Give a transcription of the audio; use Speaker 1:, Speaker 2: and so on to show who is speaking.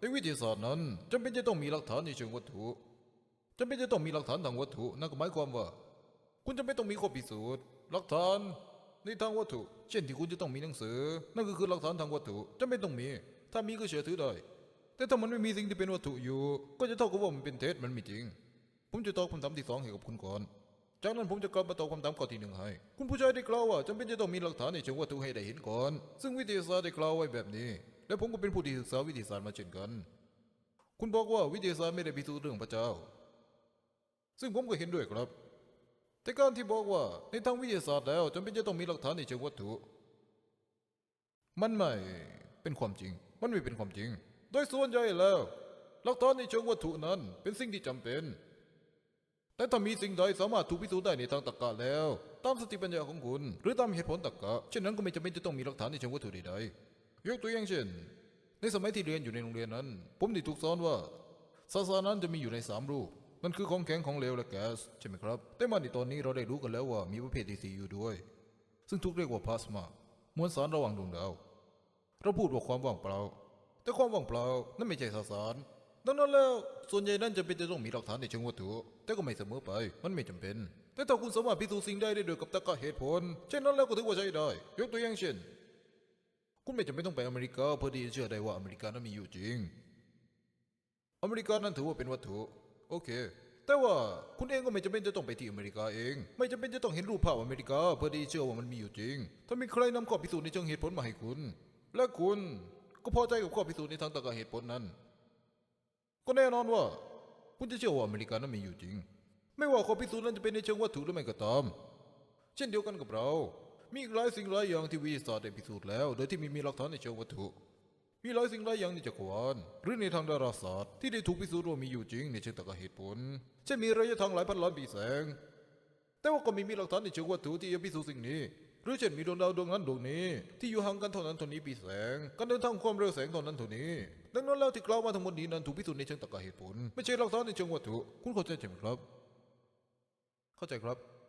Speaker 1: ในวิทยาศาสตร์นั้นจำเป็นจะต้องมีหลักฐานในเชิงวัตถุจำเป็นจะต้องมีหลักฐานทางวัตถุนั่นก็หมายความว่า คุณจำเป็นต้องมีข้อพิสูจน์หลักฐานในทางวัตถุ เช่นที่คุณจะต้องมีหนังสือ นั่นก็คือหลักฐานทางวัตถุจำเป็นต้องมี ถ้ามีก็เชื่อถือได้ แต่ถ้ามันไม่มีสิ่งที่เป็นวัตถุอยู่ ก็จะเท่ากับว่ามันเป็นเท็จมันไม่จริง ผมจะตอบคำถามที่สองให้กับคุณก่อนจากนั้นผมจะกลับมาตอบคำถามข้อที่หนึ่งให้ คุณผู้ชายได้กล่าวว่าจำเป็นจะต้องมีหลักฐานในเชิงวัตถุให้ได้เห็นก่อน ซึ่งวิทยาศาสตร์ได้กล่าวไว้แบบนี้ และผมก็เป็นผู้ที่ศึกษาวิทยาศาสตร์มาเช่นกัน คุณบอกว่าวิทยาศาสตร์ไม่ได้พิสูจน์เรื่องพระเจ้า ซึ่งผมก็เห็นด้วยครับ แต่การที่บอกว่าในทางวิทยาศาสตร์แล้วจำเป็นจะต้องมีหลักฐานในเชิงวัตถุ มันไม่เป็นความจริง มันไม่เป็นความจริง โดยส่วนใหญ่แล้ว หลักฐานในเชิงวัตถุนั้นเป็นสิ่งที่จำเป็นแต่ถ้ามีสิ่งใดสามารถถูกพิสูจน์ได้ในทางตรรกะแล้ว ตามสติปัญญาของคุณ หรือตามเหตุผลตรรกะเช่นนั้นก็ไม่จำเป็นจะต้องมีหลักฐานในเชิงวัตถุใดๆ ยกตัวอย่างเช่น ในสมัยที่เรียนอยู่ในโรงเรียนนั้น ผมได้ถูกสอนว่าศาสนานั้นจะมีอยู่ในสามรูปนั่นคือของแข็งของเหลวและแก๊สใช่ไหมครับ แต่มาในตอนนี้เราได้รู้กันแล้วว่ามีประเภทที่สี่อยู่ด้วย ซึ่งถูกเรียกว่าพลาสมามวลสารระหว่างดวงดาวเราพูดว่าความว่างเปล่า แต่ความว่างเปล่านั่นไม่ใช่สสารดังนั้นแล้วส่วนใหญ่นั้นจะเป็นจะต้องมีหลักฐานในเชิงวัตถุ แต่ก็ไม่เสมอไป มันไม่จำเป็น แต่ถ้าคุณสามารถพิสูจน์สิ่งใดได้โดยกับตรรกะเหตุผลเช่นนั้นแล้วก็ถือว่าใช้ได้ ยกตัวอย่างเช่น คุณไม่จำเป็นต้องไปอเมริกาเพื่อที่จะเชื่อได้ว่าอเมริกานั้นมีอยู่จริง อเมริกานั้นถือว่าเป็นวัตถุ โอเค แต่ว่าคุณเองก็ไม่จำเป็นจะต้องไปที่อเมริกาเอง ไม่จำเป็นจะต้องเห็นรูปภาพอเมริกาเพื่อที่เชื่อว่ามันมีอยู่จริง ถ้ามีใครนำข้อพิสูจน์ในเชิงเหตุผลมาให้คุณ และคุณก็พอใจกับข้อพิสูจน์ในทางตรรกะเหตุผลนั้น ก็แน่นอนว่า คุณจะเชื่อว่าอเมริกานั้นมีอยู่จริง ไม่ว่าข้อพิสูจน์นั้นจะเป็นในเชิงวัตถุหรือไม่ก็ตาม เช่นเดียวกันกับเรา มีอีกหลายสิ่งหลายอย่างที่วิทยาศาสตร์ได้พิสูจน์แล้ว โดยที่มีมีหลักฐานในเชิงวัตถุ มีหลายสิ่งหลายอย่างในจักรวาลหรือในทางดาราศาสตร์ที่ได้ถูกพิสูจน์ว่ามีอยู่จริงในเชิงตรรกะเหตุผลเช่นมีระยะทางหลายพันล้านปีแสง แต่ว่าก็มีมีหลักฐานในเชิงวัตถุที่จะพิสูจน์สิ่งนี้ หรือเช่นมีดวงดาวดวงนั้นดวงนี้ ที่อยู่ห่างกันเท่านั้นเท่านี้ปีแสง การเดินทางความเร็วแสงเท่านั้นเท่านี้ ดังนั้นแล้วที่กล่าวมาทั้งหมดนี้นั้นถูกพิสูจน์ในเชิงตรรกะเหตุผล ไม่ใช่หลักฐานในเชิงวัตถุ คุณเข้าใจใช่ไหมครับ เข้าใจครับ